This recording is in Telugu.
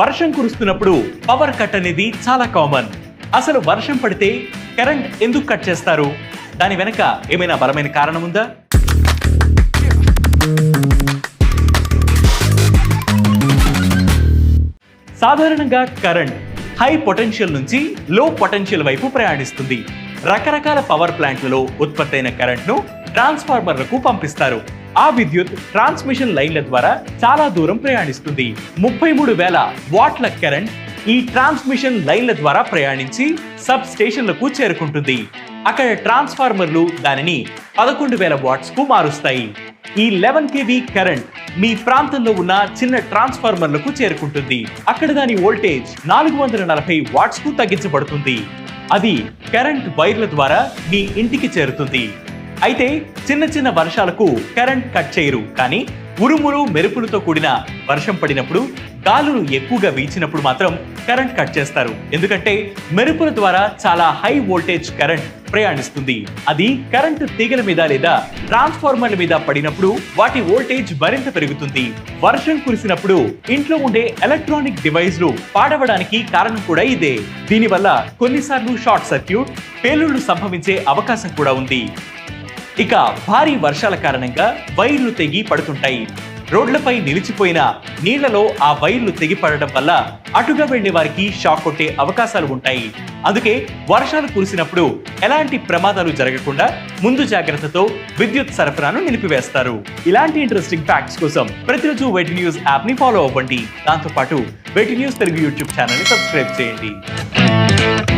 వర్షం కురుస్తున్నప్పుడు పవర్ కట్ అనేది చాలా కామన్. అసలు వర్షం పడితే కరెంట్ ఎందుకు కట్ చేస్తారు? దాని వెనక ఏమైనా బలమైన కారణం ఉందా? సాధారణంగా కరెంట్ హై పొటెన్షియల్ నుంచి లో పొటెన్షియల్ వైపు ప్రయాణిస్తుంది. రకరకాల పవర్ ప్లాంట్లలో ఉత్పత్తి అయిన కరెంట్ను ట్రాన్స్ఫార్మర్లకు పంపిస్తారు. ఆ విద్యుత్ ట్రాన్స్మిషన్ లైన్ల ద్వారా చాలా దూరం ప్రయాణిస్తుంది. ముప్పై మూడు వేల వాట్ల కరెంట్ ఈ ట్రాన్స్మిషన్ లైన్ల ద్వారా ప్రయాణించి సబ్ స్టేషన్లకు చేరుకుంటుంది. అక్కడ ట్రాన్స్ఫార్మర్లు దానిని పదకొండు వేల వాట్స్కు మారుస్తాయి. ఈ లెవెన్ కేవీ కరెంట్ మీ ప్రాంతంలో ఉన్న చిన్న ట్రాన్స్ఫార్మర్లకు చేరుకుంటుంది. అక్కడ దాని వోల్టేజ్ నాలుగు వందల నలభై వాట్స్కు తగ్గించబడుతుంది. అది కరెంట్ వైర్ల ద్వారా మీ ఇంటికి చేరుతుంది. అయితే చిన్న చిన్న వర్షాలకు కరెంట్ కట్ చేయరు. కానీ ఉరుములు మెరుపులతో కూడిన వర్షం పడినప్పుడు గాలులు ఎక్కువగా వీచినప్పుడు మాత్రం కరెంట్ కట్ చేస్తారు. ఎందుకంటే మెరుపుల ద్వారా చాలా హై వోల్టేజ్ కరెంట్ ప్రయాణిస్తుంది. అది కరెంటు తీగల మీద లేదా ట్రాన్స్ఫార్మర్ల మీద పడినప్పుడు వాటి వోల్టేజ్ మరింత పెరుగుతుంది. వర్షం కురిసినప్పుడు ఇంట్లో ఉండే ఎలక్ట్రానిక్ డివైస్లు పాడవడానికి కారణం కూడా ఇదే. దీనివల్ల కొన్నిసార్లు షార్ట్ సర్క్యూట్ పేలుళ్ళు సంభవించే అవకాశం కూడా ఉంది. ఇక భారీ వర్షాల కారణంగా వైర్లు తెగి పడుతుంటాయి. రోడ్లపై నిలిచిపోయిన నీళ్ళలో ఆ వైర్లు తెగి పడడం వల్ల అటుగా వెళ్ళే వారికి షాక్ కొట్టే అవకాశాలు ఉంటాయి. అందుకే వర్షాలు కురిసినప్పుడు ఎలాంటి ప్రమాదాలు జరగకుండా ముందు జాగ్రత్తతో విద్యుత్ సరఫరాను నిలిపివేస్తారు. ఇలాంటి ఇంట్రెస్టింగ్ ఫ్యాక్ట్స్ కోసం ప్రతిరోజు వెటి న్యూస్ యాప్ని ఫాలో అవ్వండి. దాంతోపాటు వెటి న్యూస్ తెలుగు యూట్యూబ్ ఛానల్ని సబ్స్క్రైబ్ చేయండి.